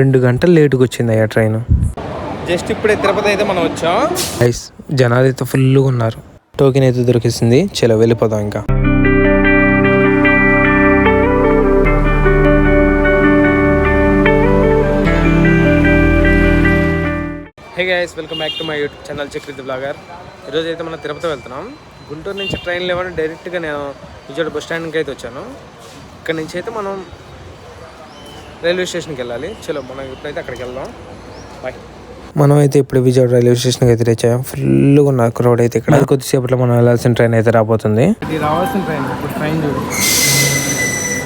రెండు గంటలు లేటుగా వచ్చింది అయ్యా ట్రైన్. జస్ట్ ఇప్పుడే తిరుపతి అయితే మనం వచ్చాం. ఐస్ జనాలు అయితే ఫుల్గా ఉన్నారు. టోకెన్ అయితే దొరికిస్తుంది చలో వెళ్ళిపోదాం ఇంకా. Hey guys welcome back to my YouTube channel Chakrith blogger ఈరోజు అయితే మనం తిరుపతి వెళ్తున్నాం. గుంటూరు నుంచి ట్రైన్ లేవని డైరెక్ట్గా నేను విజయవాడ బస్ స్టాండ్కి అయితే వచ్చాను. ఇక్కడ నుంచి అయితే మనం రైల్వే స్టేషన్కి వెళ్ళాలి. చలో మనం ఇప్పుడైతే అక్కడికి వెళ్దాం. బాయ్ మనం అయితే ఇప్పుడు విజయవాడ రైల్వే స్టేషన్కి అయితే రీచ్ అయ్యాం ఫుల్గా ఉన్న క్రౌడ్ అయితే ఇక్కడ. కొద్దిసేపట్లో మనం వెళ్ళాల్సిన ట్రైన్ అయితే రాబోతుంది. ఇది రావాల్సిన ట్రైన్ ఇప్పుడు ట్రైన్ చూడు.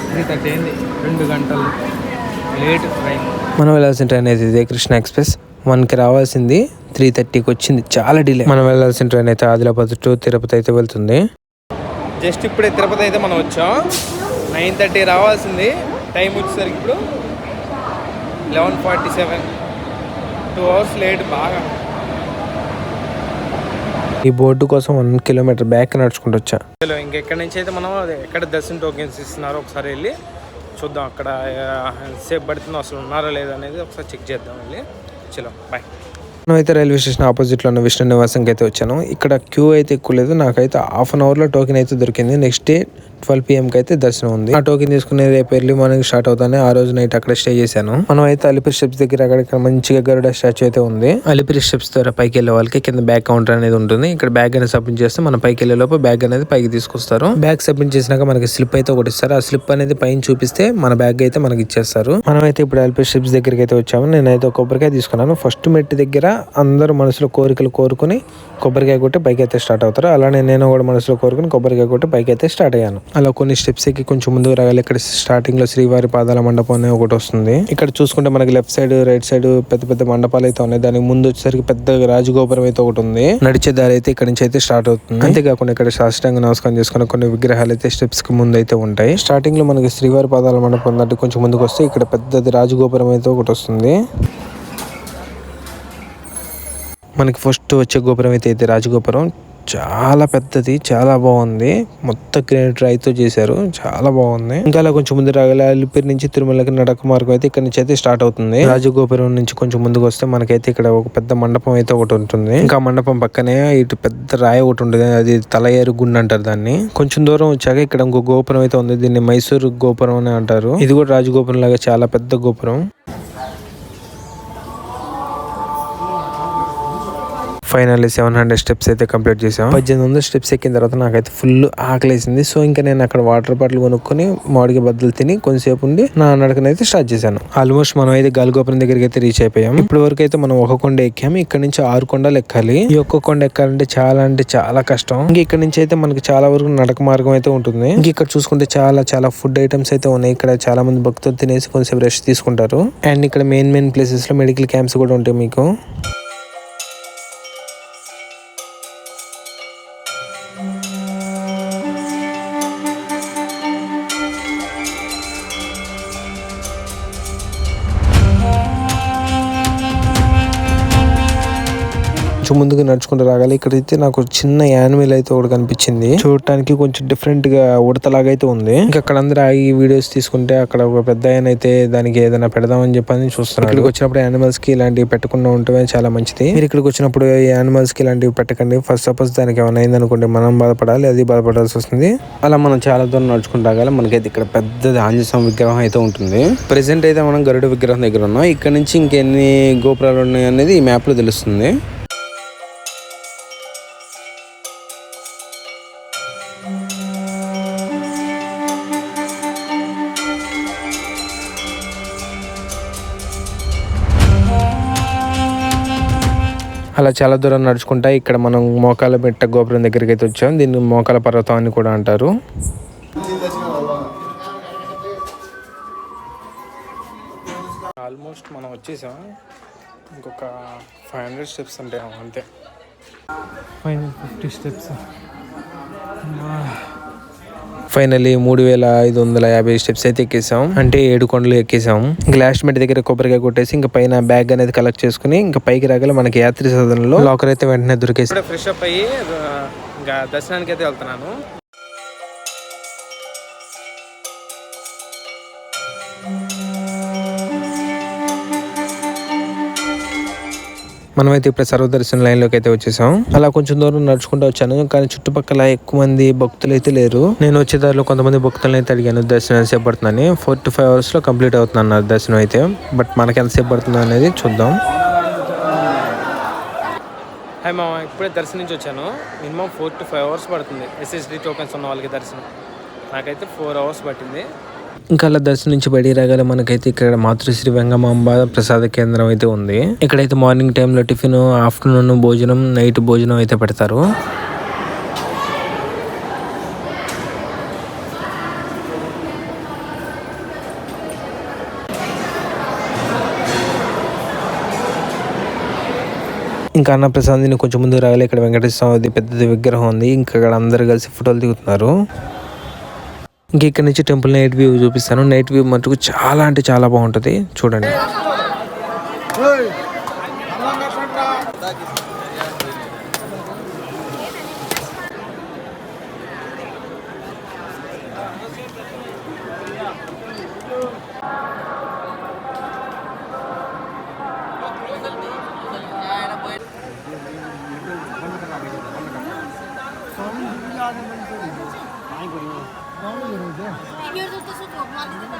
త్రీ థర్టీ అయింది. రెండు గంటలు లేట్ ట్రైన్ మనం వెళ్ళాల్సిన ట్రైన్ అయితే ఇదే కృష్ణ ఎక్స్ప్రెస్. వన్కి రావాల్సింది త్రీ థర్టీకి వచ్చింది. చాలా డిలే మనం వెళ్ళాల్సిన ట్రైన్ అయితే ఆదిలాబాద్ టు తిరుపతి అయితే వెళ్తుంది. జస్ట్ ఇప్పుడే తిరుపతి అయితే మనం వచ్చాం. నైన్ థర్టీ రావాల్సింది. టైం వచ్చేసరికి ఇప్పుడు eleven forty seven. Two hours late బాగా. ఈ బోర్డు కోసం వన్ కిలోమీటర్ బ్యాక్ నడుచుకుంటూ వచ్చా. ఇంకెక్కడి నుంచి అయితే మనం ఎక్కడ దర్శనం టోకెన్స్ ఇస్తున్నారో ఒకసారి వెళ్ళి చూద్దాం అక్కడ ఎంతసేపు పడుతుందో అసలు ఉన్నారో లేదో అనేది ఒకసారి చెక్ చేద్దాం వెళ్ళి. చలో బాయ్ మనం అయితే రైల్వే స్టేషన్ ఆపోజిట్లో ఉన్న విష్ణు నివాసంకి అయితే వచ్చాను. ఇక్కడ క్యూ అయితే ఎక్కువ లేదు. నాకైతే హాఫ్ అన్ అవర్లో టోకెన్ అయితే దొరికింది. నెక్స్ట్ డే ట్వెల్వ్ పిఎం కి అయితే దర్శనం ఉంది. ఆ టోకెన్ తీసుకుని రేపు ఎర్లీ మార్నింగ్ స్టార్ట్ అవుతానే. ఆ రోజు నైట్ అక్కడ స్టే చేశాను. మనం అయితే అలిపిరి స్టెప్స్ దగ్గర అక్కడ మంచిగా గరుడ స్టాచ్యూ అయితే ఉంది. అలిపిరి స్టెప్స్ ద్వారా పైకి వెళ్ళే వాళ్ళకి కింద బ్యాగ్ కౌంటర్ అనేది ఉంటుంది. ఇక్కడ బ్యాగ్ అనేది సబ్మిట్ చేస్తే మనం పైకి వెళ్ళే లోపు బ్యాగ్ అనేది పైకి తీసుకొస్తారు. బ్యాగ్ సబ్మిట్ చేసినాక మనకి స్లిప్ అయితే ఒకటి ఇస్తారు. ఆ స్లిప్ అనేది పైన చూపిస్తే మన బ్యాగ్ అయితే మనకి ఇచ్చేస్తారు. మనం అయితే ఇప్పుడు అలిపిరి స్టెప్స్ దగ్గరికి అయితే వచ్చాము. నేనైతే కొబ్బరికాయ తీసుకున్నాను. ఫస్ట్ మెట్టి దగ్గర అందరూ మనసులో కోరికలు కోరుకుని కొబ్బరికాయ కొట్టి పైకి అయితే స్టార్ట్ అవుతారు. అలానే నేను కూడా మనసులో కోరుకుని కొబ్బరికాయ కొట్టి పైకి అయితే స్టార్ట్ అయ్యాను. అలా కొన్ని స్టెప్స్ ఎక్కి కొంచెం ముందుకు రాగాలి ఇక్కడ స్టార్టింగ్లో శ్రీవారి పాదాల మండపం అనే ఒకటి వస్తుంది. ఇక్కడ చూసుకుంటే మనకి లెఫ్ట్ సైడ్ రైట్ సైడ్ పెద్ద పెద్ద మండపాలు అయితే ఉన్నాయి. దానికి ముందు వచ్చేసరికి పెద్ద రాజగోపురం అయితే ఒకటి ఉంది. నడిచే దారి అయితే ఇక్కడ నుంచి అయితే స్టార్ట్ అవుతుంది. అంతేకాకుండా ఇక్కడ సాష్టాంగ నమస్కారం చేసుకున్న కొన్ని విగ్రహాలు అయితే స్టెప్స్కి ముందు అయితే ఉంటాయి. స్టార్టింగ్లో మనకి శ్రీవారి పాదాల మండపం ఉందంటే కొంచెం ముందుకు వస్తే ఇక్కడ పెద్దది రాజగోపురం అయితే ఒకటి వస్తుంది. మనకి ఫస్ట్ వచ్చే గోపురం అయితే ఇది రాజగోపురం. చాలా పెద్దది చాలా బాగుంది. మొత్తం గ్రేనైట్ రాయితో చేశారు. చాలా బాగుంది. ఇంకా అలా కొంచెం ముందు రాగల అలిపిరి నుంచి తిరుమలకి నడక మార్గం అయితే ఇక్కడ నుంచి అయితే స్టార్ట్ అవుతుంది. రాజగోపురం నుంచి కొంచెం ముందుకు వస్తే మనకైతే ఇక్కడ ఒక పెద్ద మండపం అయితే ఒకటి ఉంటుంది. ఇంకా మండపం పక్కనే ఇటు పెద్ద రాయి ఒకటి ఉంటుంది. అది తలయేరు గుండు అంటారు దాన్ని. కొంచెం దూరం వచ్చాక ఇక్కడ ఇంకో గోపురం అయితే ఉంది. దీన్ని మైసూరు గోపురం అని అంటారు. ఇది కూడా రాజగోపురం లాగా చాలా పెద్ద గోపురం. ఫైనల్లీ సెవెన్ హండ్రెడ్ స్టెప్స్ అయితే కంప్లీట్ చేసాం పద్దెనిమిది వందల స్టెప్స్ ఎక్కిన తర్వాత నాకైతే ఫుల్ ఆకలేసింది. సో ఇంకా నేను అక్కడ వాటర్ బాటిల్ కొనుక్కొని మామిడికి బద్దలు తిని కొంచెంసేపు ఉండి నా నడకనైతే స్టార్ట్ చేశాను. ఆల్మోస్ట్ మనం అయితే గాలిగోపురం దగ్గరికి అయితే రీచ్ అయిపోయాం. ఇప్పటి వరకు అయితే మనం ఒక కొండ ఎక్కాము ఇక్కడ నుంచి ఆరు కొండలు ఎక్కాలి. ఈ ఒక్క కొండ ఎక్కాలంటే చాలా అంటే చాలా కష్టం. ఇంక ఇక్కడ నుంచి అయితే మనకి చాలా వరకు నడక మార్గం అయితే ఉంటుంది. ఇంక ఇక్కడ చూసుకుంటే చాలా చాలా ఫుడ్ ఐటమ్స్ అయితే ఉన్నాయి. ఇక్కడ చాలా మంది భక్తులు తినేసి కొంచెం రెస్ట్ తీసుకుంటారు. అండ్ ఇక్కడ మెయిన్ మెయిన్ ప్లేసెస్లో మెడికల్ క్యాంప్స్ కూడా ఉంటాయి మీకు. కొంచెం ముందుగా నడుచుకుంటూ రాగాలి. ఇక్కడైతే నాకు చిన్న యానిమల్ అయితే ఒకటి కనిపించింది. చూడటానికి కొంచెం డిఫరెంట్గా ఉడతలాగా అయితే ఉంది. ఇంకా అక్కడ అందరూ ఆగి వీడియోస్ తీసుకుంటే అక్కడ ఒక పెద్ద ఆయన అయితే దానికి ఏదైనా పెడదామని చెప్పని చూస్తున్నాను ఇక్కడికి వచ్చినప్పుడు యానిమల్స్కి ఇలాంటివి పెట్టకుండా ఉంటే చాలా మంచిది. మీరు ఇక్కడికి వచ్చినప్పుడు యానిమల్స్కి ఇలాంటివి పెట్టకండి. ఫస్ట్ సపోజ్ దానికి ఏమైనా అయిందనుకోండి మనం బాధపడాలి అది బాధపడాల్సి వస్తుంది. అలా మనం చాలా దూరం నడుచుకుంటూ రాగాలి. మనకైతే ఇక్కడ పెద్దది ఆంజనేయ విగ్రహం అయితే ఉంటుంది. ప్రెసెంట్ అయితే మనం గరుడ విగ్రహం దగ్గర ఉన్నాం. ఇక్కడ నుంచి ఇంకెన్ని గోపురాలు ఉన్నాయి అనేది ఈ మ్యాప్లో తెలుస్తుంది. అలా చాలా దూరం నడుచుకుంటా ఇక్కడ మనం మోకాల పెట్ట గోపురం దగ్గరికి అయితే వచ్చాం. దీన్ని మోకాల పర్వతం అని కూడా అంటారు. ఆల్మోస్ట్ మనం వచ్చేసాం. ఇంకొక ఫైవ్ హండ్రెడ్ స్టెప్స్ ఉంటాయి అంతే. Final fifty steps. ఫైనల్లీ మూడు వేల ఐదు వందల యాభై స్టెప్స్ అయితే ఎక్కేసాం. అంటే ఏడు కొండలు ఎక్కేసాం. గ్లాస్ మెట్ దగ్గర కొబ్బరికాయ కొట్టేసి ఇంకా పైన బ్యాగ్ అనేది కలెక్ట్ చేసుకుని ఇంకా పైకి రాగల మనకి యాత్రి సదనంలో లాకర్ అయితే వెంటనే దొరికేసి ఫ్రెష్ అప్ అయ్యి ఇంకా దర్శనానికి అయితే వెళ్తున్నాను. మనమైతే ఇప్పుడు సర్వదర్శన లైన్లోకి అయితే వచ్చేసాం. అలా కొంచెం దూరం నడుచుకుంటూ వచ్చాను కానీ చుట్టుపక్కల ఎక్కువ మంది భక్తులు అయితే లేరు. నేను వచ్చే దారిలో కొంతమంది భక్తులను అయితే అడిగాను దర్శనం ఎంతసేపు పడుతుందని? ఫోర్ టు ఫైవ్ అవర్స్లో కంప్లీట్ అవుతుంది అన్నారు దర్శనం అయితే. బట్ మనకి ఎంతసేపు పడుతుంది అనేది చూద్దాం. హాయ్ మామ ఇప్పుడే దర్శనం నుంచి వచ్చాను. Minimum four to five hours పడుతుంది. ఎస్ఎస్డి టోకెన్స్ ఉన్న వాళ్ళకి దర్శనం. నాకైతే ఫోర్ అవర్స్ పట్టింది. ఇంకా అలా దర్శనం నుంచి బయటికి రాగానే మనకైతే ఇక్కడ మాతృశ్రీ వెంగమాంబ ప్రసాద కేంద్రం అయితే ఉంది. ఇక్కడైతే మార్నింగ్ టైంలో టిఫిన్ ఆఫ్టర్నూన్ భోజనం నైట్ భోజనం అయితే పెడతారు. ఇంకా అన్న ప్రసాద్ కొంచెం ముందు రాగాలి. ఇక్కడ వెంకటేశ్వర స్వామి పెద్దది విగ్రహం ఉంది. ఇంకా ఇక్కడ అందరు కలిసి ఫోటోలు దిగుతున్నారు. ఇంక ఇక్కడ నుంచి టెంపుల్ నైట్ వ్యూ చూపిస్తాను. నైట్ వ్యూ మటుకు చాలా అంటే చాలా బాగుంటుంది. చూడండి. Var mı görüldü? Bir gördüğünüzde su yok. Mahallede de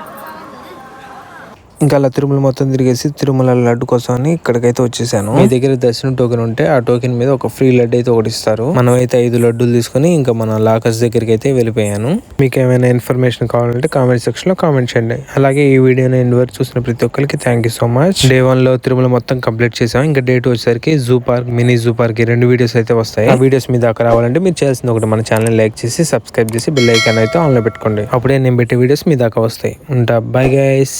ఇంకా అలా తిరుమల మొత్తం తిరిగేసి తిరుమల లడ్డు కోసం అని ఇక్కడికైతే వచ్చేసాను. మీ దగ్గర దర్శనం టోకెన్ ఉంటే ఆ టోకెన్ మీద ఒక ఫ్రీ లడ్డు అయితే ఒకటి ఇస్తారు. మనం అయితే ఐదు లడ్డూలు తీసుకొని ఇంకా మన లాకర్స్ దగ్గరికి అయితే వెళ్ళిపోయాను. మీకు ఏమైనా ఇన్ఫర్మేషన్ కావాలంటే కామెంట్ సెక్షన్లో కామెంట్ చేయండి. అలాగే ఈ వీడియోని ఎండ్ వరకు చూసిన ప్రతి ఒక్కరికి thank you so much day వన్లో తిరుమల మొత్తం కంప్లీట్ చేసాం. ఇంకా డే టూ వచ్చేసరికి zoo park mini zoo park రెండు వీడియోస్ అయితే వస్తాయి. ఆ వీడియోస్ మీద దాకా రావాలంటే మీరు చేయాల్సింది ఒకటి మన ఛానల్ లైక్ చేసి సబ్స్క్రైబ్ చేసి బెల్ ఐకాన్ అయితే ఆన్ పెట్టుకోండి. అప్పుడే నేను పెట్టే వీడియోస్ మీ దాకా వస్తాయి. ఉంటా బై గైస్